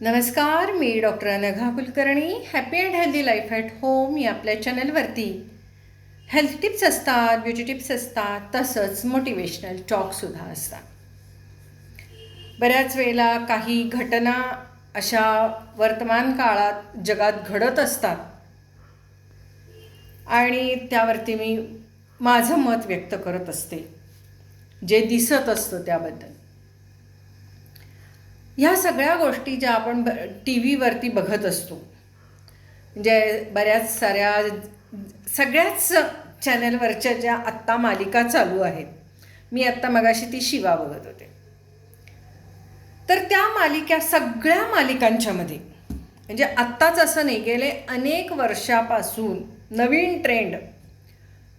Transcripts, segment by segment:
नमस्कार मी doctor Anagha Kulkarni. Happy and healthy life at home या आपल्या चॅनलवरती हेल्थ टिप्स असतात ब्युटी टिप्स असतात तसंच मोटिवेशनल टॉकसुद्धा असतात. बऱ्याच वेळेला काही घटना अशा वर्तमान काळात जगात घडत असतात. आणि त्यावरती मी माझं मत व्यक्त करत असते. जे दिसत असतं त्याबद्दल. ह्या सगळ्या गोष्टी ज्या आपण ब टी व्हीवरती बघत असतो. म्हणजे बऱ्याच साऱ्या सगळ्याच चॅनलवरच्या ज्या आत्ता मालिका चालू आहेत मी आत्ता मगाशी ती शिवा बघत होते. तर त्या मालिका सगळ्या मालिकांच्यामध्ये म्हणजे आत्ताच असं नाही गेले अनेक वर्षापासून नवीन ट्रेंड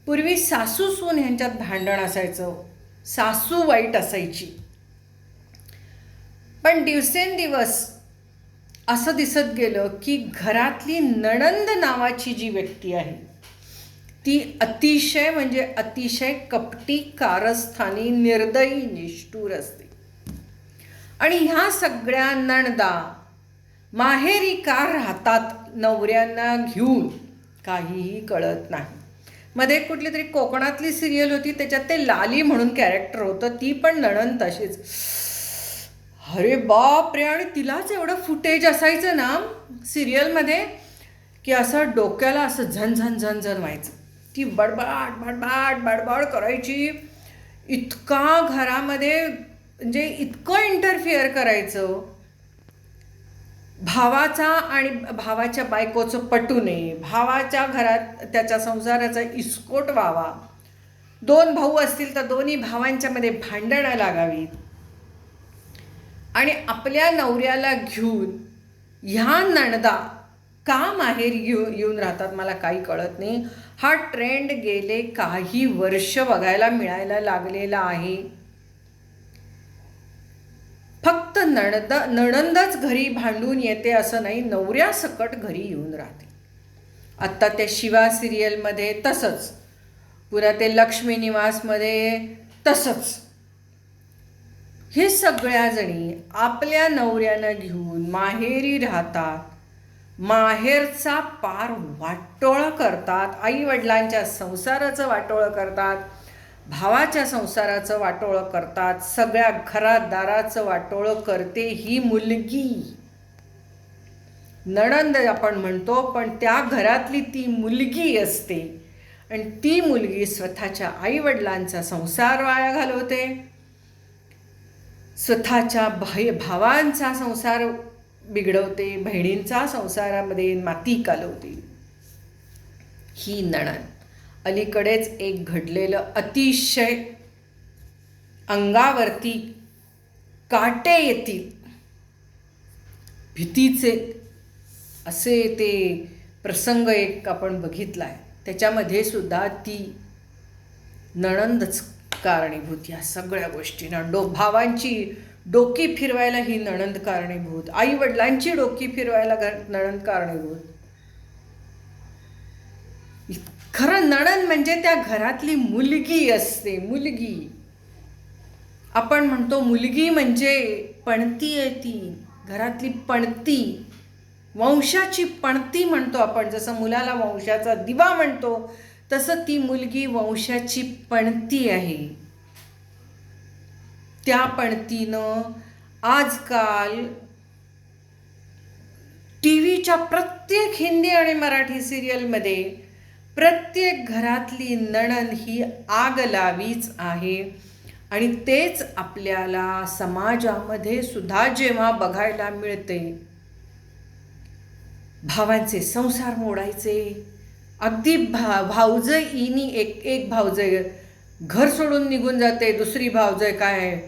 पूर्वी सासू सून ह्यांच्यात भांडण असायचं सासू वाईट असायची. पण दिवसेंदिवस असं दिसत गेलं की घरातली नणंद नावाची जी व्यक्ती आहे ती अतिशय म्हणजे अतिशय कपटी कारस्थानी निर्दयी निष्ठूर असते. आणि ह्या सगळ्या नणदा माहेरी का राहतात नवऱ्यांना घेऊन काहीही कळत नाही. मध्ये कुठली तरी कोकणातली सिरियल होती त्याच्यात ते लाली म्हणून कॅरेक्टर होतं ती पण नणंद तशीच. अरे बाप रे आणि तिलाच एवढं फुटेज असायचं ना सिरियलमध्ये की असं डोक्याला असं झन झन झन झन व्हायचं. ती बडबड बडबड बडबड करायची. इतका घरामध्ये म्हणजे इतकं इंटरफिअर करायचं. भावाचा आणि भावाच्या बायकोचं पटू नये भावाच्या घरात त्याच्या संसाराचा इस्कोट व्हावा. दोन भाऊ असतील तर दोन्ही भावांच्यामध्ये भांडणं लागावीत. आणि आपल्या नवऱ्याला घेऊन ह्या नणदा का माहेर येऊ येऊन राहतात मला काही कळत नाही. हा ट्रेंड गेले काही वर्ष बघायला मिळायला लागलेला आहे. फक्त नणद नणंदच घरी भांडून येते असं नाही नवऱ्यासकट घरी येऊन राहते. आत्ता त्या शिवा सिरियलमध्ये तसंच. पुन्हा ते लक्ष्मी निवासमध्ये तसंच. हे सगळ्याजणी आपल्या नवऱ्यानं घेऊन माहेरी राहतात. माहेरचा पार वाटोळं करतात. आई वडिलांच्या संसाराचं वाटोळं करतात. भावाच्या संसाराचं वाटोळं करतात. सगळ्या घरादाराचं वाटोळं करते ही मुलगी. नणंद आपण म्हणतो पण त्या घरातली ती मुलगी असते. आणि ती मुलगी स्वतःच्या आईवडिलांचा संसार वाया घालवते. स्वतःच्या भाई भावांचा संसार बिघडवते बहिणींचा संसारामध्ये माती कालवते. ही नणन अलीकडेच एक घडलेलं अतिशय अंगावरती काटे येतील. भीतीचे असे ते प्रसंग एक आपण बघितला आहे त्याच्यामध्ये सुद्धा ती नणंदच कारणीभूत या सगळ्या गोष्टींना डो भावांची डोकी फिरवायला ही नणंद कारणीभूत आई वडिलांची डोकी फिरवायला नणंद कारणीभूत खरं नणंद म्हणजे त्या घरातली मुलगी असते मुलगी. आपण म्हणतो मुलगी म्हणजे पणती आहे ती घरातली पणती. वंशाची पणती म्हणतो आपण जसं मुलाला वंशाचा दिवा म्हणतो तसं ती मुलगी वंशाची पणती आहे. त्या पणतीनं आजकाल टी व्हीच्या प्रत्येक हिंदी आणि मराठी सिरियलमध्ये प्रत्येक घरातली नणन ही आग लावीच आहे. आणि तेच आपल्याला समाजामध्ये सुद्धा जेव्हा बघायला मिळते भावांचे संसार मोडायचे. अगदी भा भावजय इनी एक एक भावजय घर सोडून निघून जाते दुसरी भावजय काय?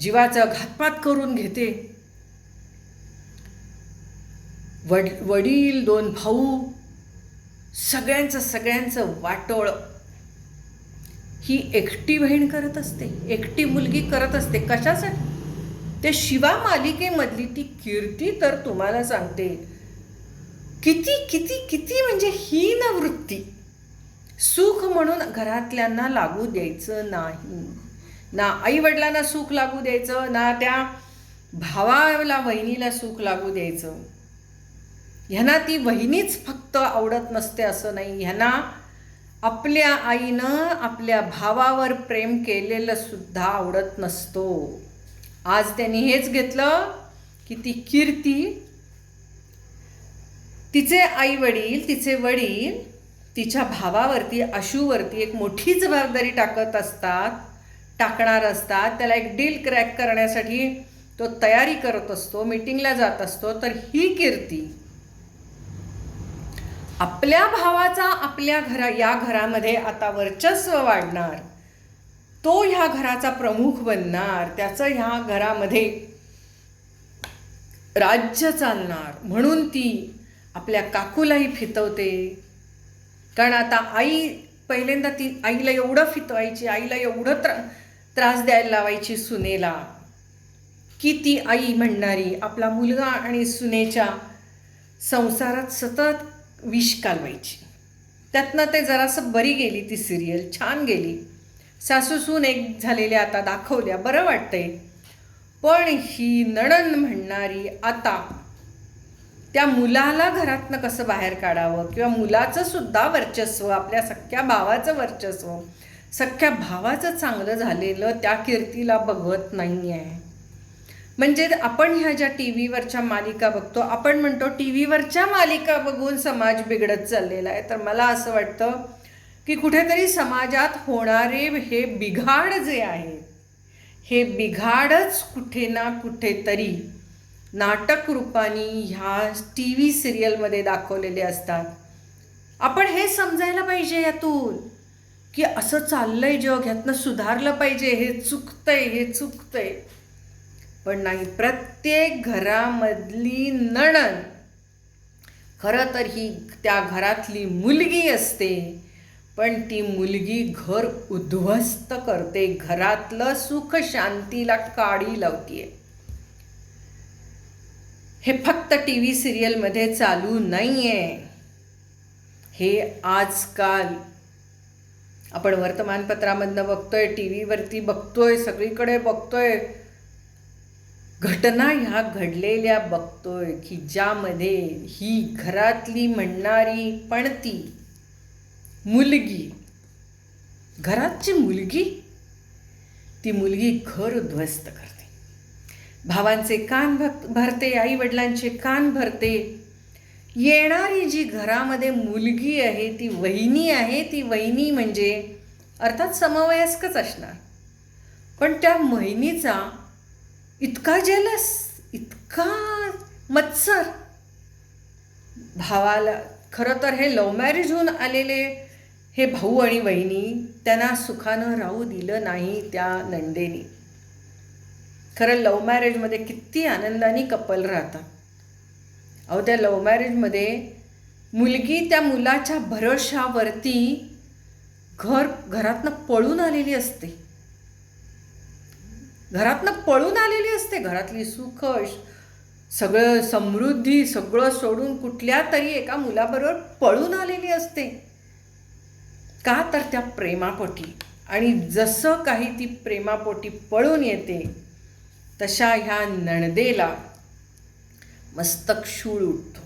जीवाचा घातपात करून घेते. वड वडील दोन भाऊ सगळ्यांचं सगळ्यांचं वाटोळ. ही एकटी बहीण करत असते एकटी मुलगी करत असते. कशासाठी? ते शिवा मालिकेमधली ती कीर्ती तर तुम्हाला सांगते. किती किती किती म्हणजे हीन वृत्ती. सुख म्हणून घरातल्यांना लागू द्यायचं नाही. ना आई वडिलांना सुख लागू द्यायचं ना त्या भावाला वहिनीला सुख लागू द्यायचं. ह्यांना ती वहिनीच फक्त आवडत नसते असं नाही. ह्यांना आपल्या आईनं आपल्या भावावर प्रेम केलेलं सुद्धा आवडत नसतो. आज त्यांनी हेच घेतलं की ती कीर्ती तिचे आई वडील तिचे वडील तिच्या भावावरती आशूवरती एक मोठी जबाबदारी टाकत असतात टाकणार असतात. त्याला एक डील क्रॅक करण्यासाठी तो तयारी करत असतो मीटिंगला जात असतो. तर ही कीर्ती आपल्या भावाचा आपल्या घरा या घरामध्ये आता वर्चस्व वाढणार. तो ह्या घराचा प्रमुख बनणार. त्याचं ह्या घरामध्ये राज्य चालणार. म्हणून ती आपल्या काकूलाही फितवते. कारण आता आई पहिल्यांदा ती आईला एवढं फितवायची आईला एवढं त्रा त्रास द्यायला लावायची सुनेला की ती आई म्हणणारी आपला मुलगा आणि सुनेच्या संसारात सतत विष कालवायची. त्यातनं ते जरासं बरी गेली ती सिरियल छान गेली. सासूसून एक झालेल्या आता दाखवल्या बरं वाटतंय. पण ही नणन म्हणणारी आता त्या मुलाला घरातनं कसं बाहेर काढावं? किंवा मुलाचं सुद्धा वर्चस्व आपल्या सख्ख्या भावाचं वर्चस्व सख्ख्या भावाचं चांगलं झालेलं त्या कीर्तीला बघवत नाही आहे म्हणजे आपण ह्या ज्या टी व्हीवरच्या मालिका बघतो आपण म्हणतो टी व्हीवरच्या मालिका बघून समाज बिघडत चाललेला आहे. तर मला असं वाटतं की कुठेतरी समाजात होणारे हे बिघाड जे आहेत हे बिघाडच कुठे ना कुठेतरी नाटक रूपाने ह्या टी व्ही सिरियलमध्ये दाखवलेले असतात. आपण हे समजायला पाहिजे यातून की असं चाललंय जग ह्यातनं सुधारलं पाहिजे हे चुकतंय हे चुकतंय. पण नाही प्रत्येक घरामधली नणन खरं तर ही त्या घरातली मुलगी असते पण ती मुलगी घर उद्ध्वस्त करते घरातलं सुख शांतीला काडी लावतीये. हे फक्त टी व्ही सिरियलमध्ये चालू नाही आहे हे आजकाल आपण वर्तमानपत्रामधनं बघतोय टी व्हीवरती बघतोय सगळीकडे बघतोय. घटना ह्या घडलेल्या बघतोय की ज्यामध्ये ही घरातली म्हणणारी पण ती मुलगी घरातची मुलगी ती मुलगी घर उद्ध्वस्त करते. भावांचे कान भक भरते आईवडिलांचे कान भरते. येणारी जी घरामध्ये मुलगी आहे ती वहिनी आहे ती वहिनी म्हणजे अर्थात समवयस्कच असणार. पण त्या वहिनीचा इतका जलस इतका मत्सर. भावाला खरं तर हे लव्ह मॅरेज होऊन आलेले हे भाऊ आणि वहिनी त्यांना सुखानं राहू दिलं नाही त्या नंदेनी. खरं लव्ह मॅरेजमध्ये किती आनंदाने कपल राहतात. अहो त्या लव्ह मॅरेजमध्ये मुलगी त्या मुलाच्या भरोशावरती घर घरातनं पळून आलेली असते. घरातनं पळून आलेली असते. घरातली सुख सगळं समृद्धी सगळं सोडून कुठल्या तरी एका मुलाबरोबर पळून आलेली असते. का तर त्या प्रेमापोटी. आणि जसं काही ती प्रेमापोटी पळून येते तशा ह्या नणदेला मस्तक शूळ उठतो.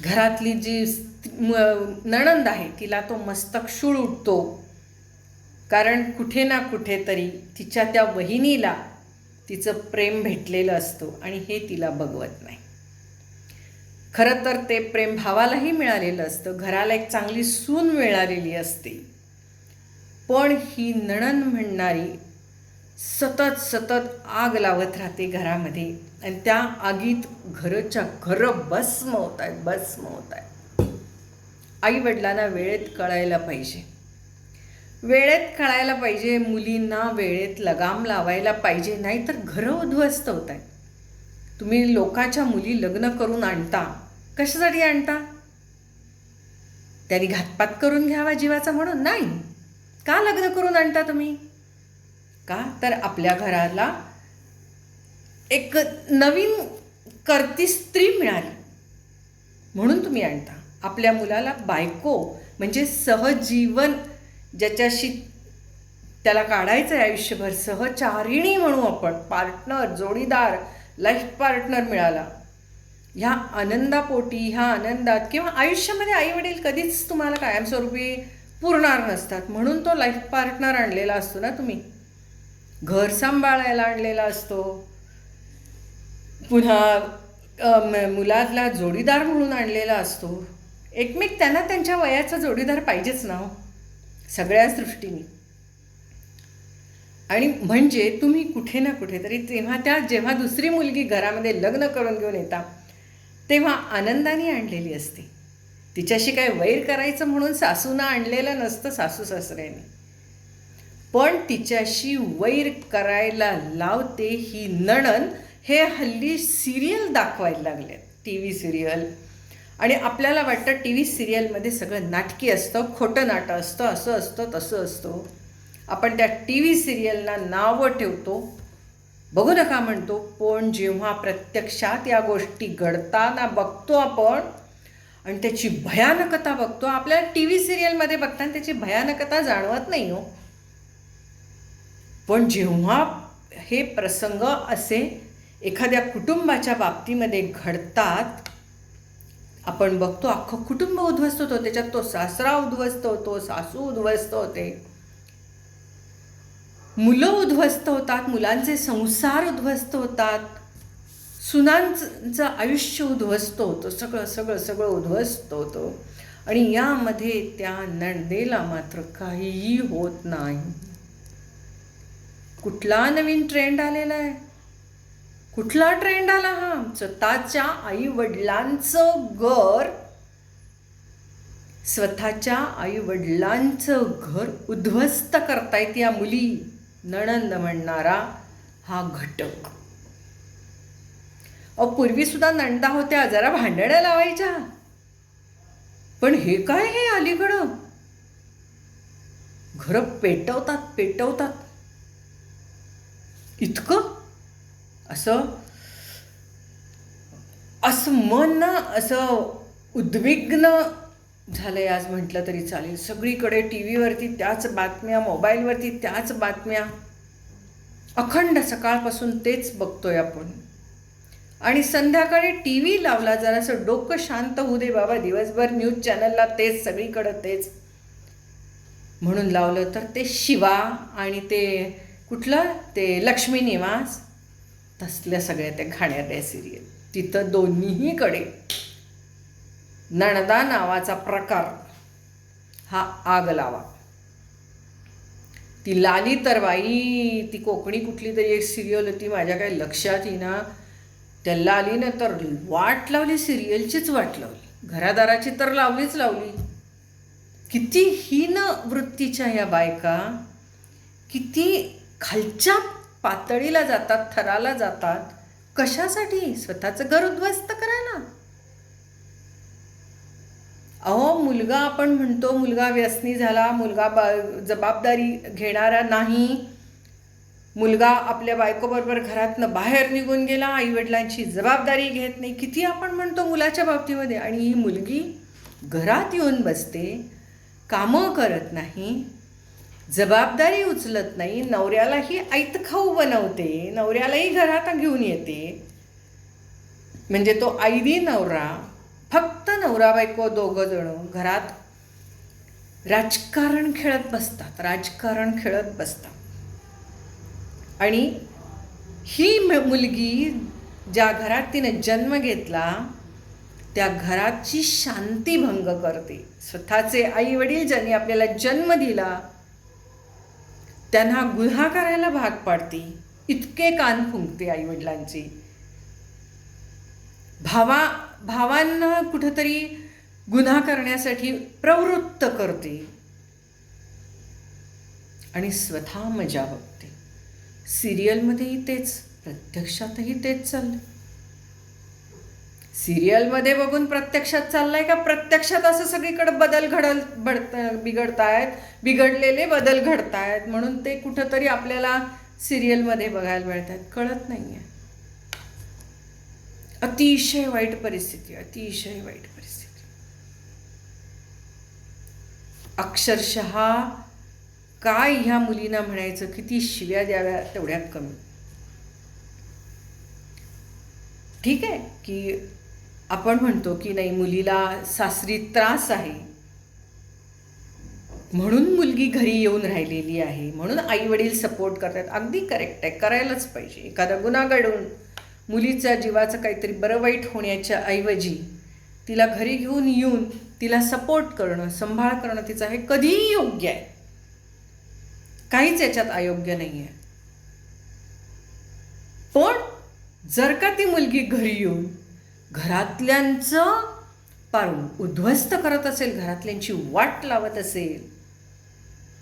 घरातली जी नणंद आहे तिला तो मस्तक शूळ उठतो. कारण कुठे ना कुठेतरी तिच्या त्या वहिनीला तिचं प्रेम भेटलेलं असतो आणि हे तिला बघवत नाही. खरं तर ते प्रेम भावालाही मिळालेलं असतं घराला एक चांगली सून मिळालेली असते. पण ही नणन म्हणणारी सतत सतत आग लावत राहते घरामध्ये. आणि त्या आगीत घरच्या घरं भस्म होत आहेत भस्म होत आहेत. आई वडिलांना वेळेत कळायला पाहिजे. वेळेत कळायला पाहिजे मुलींना वेळेत लगाम लावायला पाहिजे नाही तर घरं उद्ध्वस्त होत आहेत. तुम्ही लोकाच्या मुली लग्न करून आणता कशासाठी आणता? त्यांनी घातपात करून घ्यावा जीवाचा म्हणून? नाही. का लग्न करून आणता तुम्ही? का? तर आपल्या घराला एक नवीन करती स्त्री मिळाली. म्हणून तुम्ही आणता. आपल्या मुलाला बायको म्हणजे सहजीवन ज्याच्याशी त्याला काढायचं आहे आयुष्यभर सहचारिणी म्हणू आपण पार्टनर जोडीदार लाईफ पार्टनर मिळाला. ह्या आनंदापोटी ह्या आनंदात किंवा आयुष्यामध्ये आई वडील कधीच तुम्हाला कायमस्वरूपी पुरणार नसतात. म्हणून तो लाईफ पार्टनर आणलेला असतो ना तुम्ही. घर सांभाळायला आणलेला असतो. पुन्हा मुलाला मुलातला जोडीदार म्हणून आणलेला असतो. एकमेक त्यांना त्यांच्या वयाचा जोडीदार पाहिजेच ना हो, सगळ्याच दृष्टीने. आणि म्हणजे तुम्ही कुठे ना कुठेतरी तेव्हा त्या जेव्हा दुसरी मुलगी घरामध्ये लग्न करून घेऊन येता तेव्हा आनंदाने आणलेली असते. तिच्याशी काय वैर करायचं म्हणून सासूनं आणलेलं नसतं सासू सासऱ्याने. पण तिच्याशी वैर करायला लावते ही नणन हे हल्ली सिरियल दाखवायला लागले टी व्ही सिरियल. आणि आपल्याला वाटतं टी व्ही सिरियलमध्ये सगळं नाटकी असतं खोटं नाटं असतं असं असतं तसं असतं. आपण त्या टी व्ही सिरियलना नावं ठेवतो. बघू नका म्हणतो पण जेव्हा प्रत्यक्षात या गोष्टी घडताना बघतो आपण आणि त्याची भयानकता बघतो आपल्याला टी व्ही सिरियलमध्ये बघताना त्याची भयानकता जाणवत नाही हो. पण जेव्हा हे प्रसंग असे एखाद्या कुटुंबाच्या बाबतीमध्ये घडतात आपण बघतो अख्खं कुटुंब उद्ध्वस्त होतो. त्याच्यात तो सासरा उद्ध्वस्त होतो सासू उद्ध्वस्त होते. मुलं उद्ध्वस्त होतात मुलांचे संसार उद्ध्वस्त होतात. सुनांचं आयुष्य उद्ध्वस्त होतं सगळं सगळं सगळं उद्ध्वस्त होतं. आणि यामध्ये त्या नणदेला मात्र काहीही होत नाही. कुठला नवीन ट्रेंड आलेला आहे? कुठला ट्रेंड आला हा? स्वतःच्या आई वडिलांचं घर. स्वतःच्या आई वडिलांचं घर उद्ध्वस्त करतायत या मुली. नणंद म्हणणारा हा घटक. अहो पूर्वीसुद्धा नंदा होत्या जरा भांडणं लावायच्या. पण हे काय हे अलीकडं? घरं पेटवतात पेटवतात. इतकं असं असं मन ना असं उद्विग्न झालंय आज म्हटलं तरी चालेल. सगळीकडे टी व्हीवरती त्याच बातम्या मोबाईलवरती त्याच बातम्या. अखंड सकाळपासून तेच बघतोय आपण. आणि संध्याकाळी टी व्ही लावला जरासं डोकं शांत होऊ दे बाबा. दिवसभर न्यूज चॅनलला तेच सगळीकडं तेच. म्हणून लावलं तर ते शिवा आणि ते कुठलं? ते लक्ष्मी निवास. तसल्या सगळ्या त्या घाण्याऱ्या सिरियल तिथं दोन्हीकडे नणदा नावाचा प्रकार हा आग लावा. ती लाली तरवाई ती कोकणी कुठली तरी एक सिरियल होती माझ्या काही लक्षात येईना. त्या लालीनं तर वाट लावली सिरियलचीच वाट लावली. घरादाराची तर लावलीच लावली. किती हीन वृत्तीच्या या बायका किती खालच्या पातळीला जातात थराला जातात कशासाठी? स्वतःचं घर उद्ध्वस्त करायला. अहो मुलगा आपण म्हणतो मुलगा व्यसनी झाला मुलगा बा जबाबदारी घेणारा नाही. मुलगा आपल्या बायकोबरोबर घरातनं बाहेर निघून गेला आईवडिलांची जबाबदारी घेत नाही. किती आपण म्हणतो मुलाच्या बाबतीमध्ये. आणि ही मुलगी घरात येऊन बसते कामं करत नाही जबाबदारी उचलत नाही नवऱ्यालाही ऐतखाऊ बनवते नवऱ्यालाही घरात घेऊन येते. म्हणजे तो आईदी नवरा फक्त नवरा बायको दोघं जण घरात राजकारण खेळत बसतात राजकारण खेळत बसतात. आणि ही मुलगी ज्या घरात तिने जन्म घेतला त्या घराची शांतीभंग करते. स्वतःचे आई वडील ज्यांनी आपल्याला जन्म दिला त्यांना गुन्हा करायला भाग पाडते. इतके कान फुंकते आईवडिलांचे. भावा भावांना कुठंतरी गुन्हा करण्यासाठी प्रवृत्त करते. आणि स्वतः मजा बघते. सिरियलमध्येही तेच प्रत्यक्षातही तेच चाललं सिरियलमध्ये बघून प्रत्यक्षात चाललंय का? प्रत्यक्षात असं सगळीकडे बदल घडल बडत बिघडतायत बिघडलेले बदल घडतायत म्हणून ते कुठंतरी आपल्याला सिरियलमध्ये बघायला मिळतात कळत नाही आहे अतिशय वाईट परिस्थिती अतिशय वाईट परिस्थिती. अक्षरशः काय ह्या मुलींना म्हणायचं किती शिव्या द्याव्या तेवढ्यात कमी. ठीक आहे की आपण म्हणतो की नाही मुलीला सासरी त्रास आहे. म्हणून मुलगी घरी येऊन राहिलेली आहे. म्हणून आई वडील सपोर्ट करतात. अगदी करेक्ट आहे. करायलाच पाहिजे. एखादा गुन्हा घडवून मुलीचा जीवाचं काहीतरी बरं वाईट होण्याच्या ऐवजी तिला घरी घेऊन येऊन तिला सपोर्ट करणं संभाळ करणं तिचं हे कधीही योग्य आहे. काहीच याच्यात अयोग्य नाही आहे पण जर का ती मुलगी घरी येऊन घरातल्यांचं पार उद्ध्वस्त करत असेल घरातल्यांची वाट लावत असेल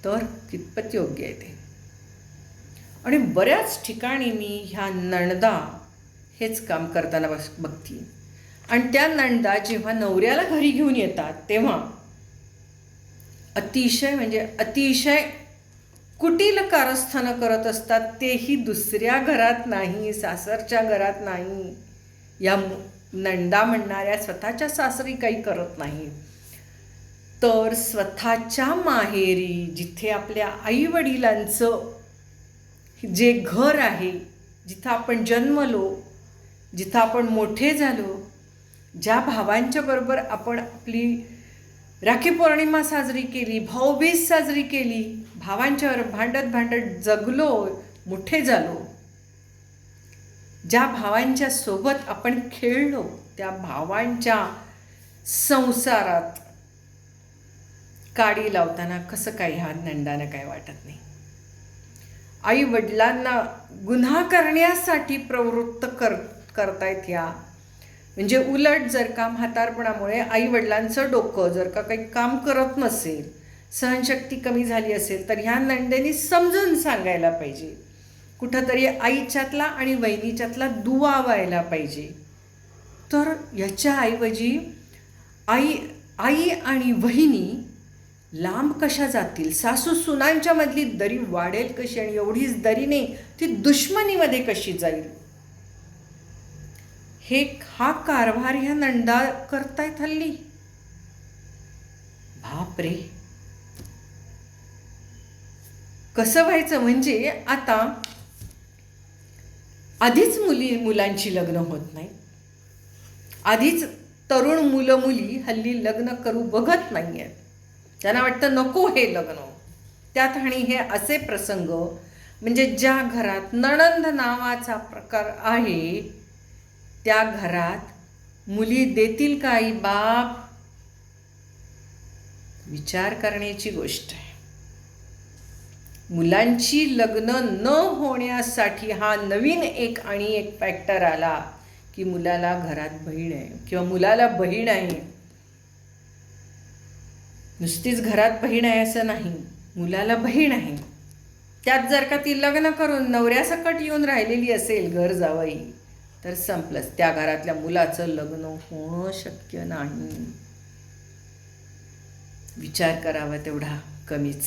तर कितपत योग्य आहे ते. आणि बऱ्याच ठिकाणी मी ह्या नणदा हेच काम करताना बस बघते आणि त्या नणदा जेव्हा नवऱ्याला घरी घेऊन येतात तेव्हा अतिशय म्हणजे अतिशय कुटील कारस्थानं करत असतात तेही दुसऱ्या घरात नाही सासरच्या घरात नाही या नंदा म्हणणाऱ्या स्वतःच्या सासरी काही करत नाही. तर स्वतःच्या माहेरी जिथे आपल्या आईवडिलांचं जे घर आहे जिथं आपण जन्मलो जिथं आपण मोठे झालो ज्या भावांच्या बरोबर आपण आपली राखी पौर्णिमा साजरी केली भाऊबीज साजरी केली भावांच्यावर भांडत भांडत जगलो मोठे झालो ज्या भावांच्या सोबत आपण खेळलो त्या भावांच्या संसारात काडी लावताना कसं काय ह्या नंदानं काय वाटत नाही? आई वडिलांना गुन्हा करण्यासाठी प्रवृत्त कर करतायत ह्या. म्हणजे उलट जर का म्हातारपणामुळे आई वडिलांचं डोकं जर का काही काम करत नसेल सहनशक्ती कमी झाली असेल तर ह्या नंडेनी समजून सांगायला पाहिजे. कुठंतरी आईच्यातला आणि वहिनीच्यातला दुवा व्हायला पाहिजे. तर याच्याऐवजी आई आई आणि वहिनी लांब कशा जातील? सासू सुनांच्या मधली दरी वाढेल कशी आणि एवढीच दरी नाही ती दुश्मनीमध्ये कशी जाईल? हे हा कारभार ह्या नंदा करतायत हल्ली. बापरे. कसं व्हायचं म्हणजे आता आधीच मुली मुलांची लग्न होत नाही. आधीच तरुण मुलं मुली हल्ली लग्न करू बघत नाही आहेत त्यांना वाटतं नको हे लग्न. त्यात आणि हे असे प्रसंग म्हणजे ज्या घरात नणंद नावाचा प्रकार आहे त्या घरात मुली देतील काही बाप? विचार करण्याची गोष्ट आहे. मुलांची लग्न न होण्यासाठी हा नवीन एक आणि एक फॅक्टर आला की मुलाला घरात बहीण आहे किंवा मुलाला बहीण आहे. नुसतीच घरात बहीण आहे असं नाही मुलाला बहीण आहे. त्यात जर का ती लग्न करून नवऱ्यासकट येऊन राहिलेली असेल घर जावई तर संपलंच. त्या घरातल्या मुलाचं लग्न होणं शक्य नाही. विचार करावा तेवढा कमीच.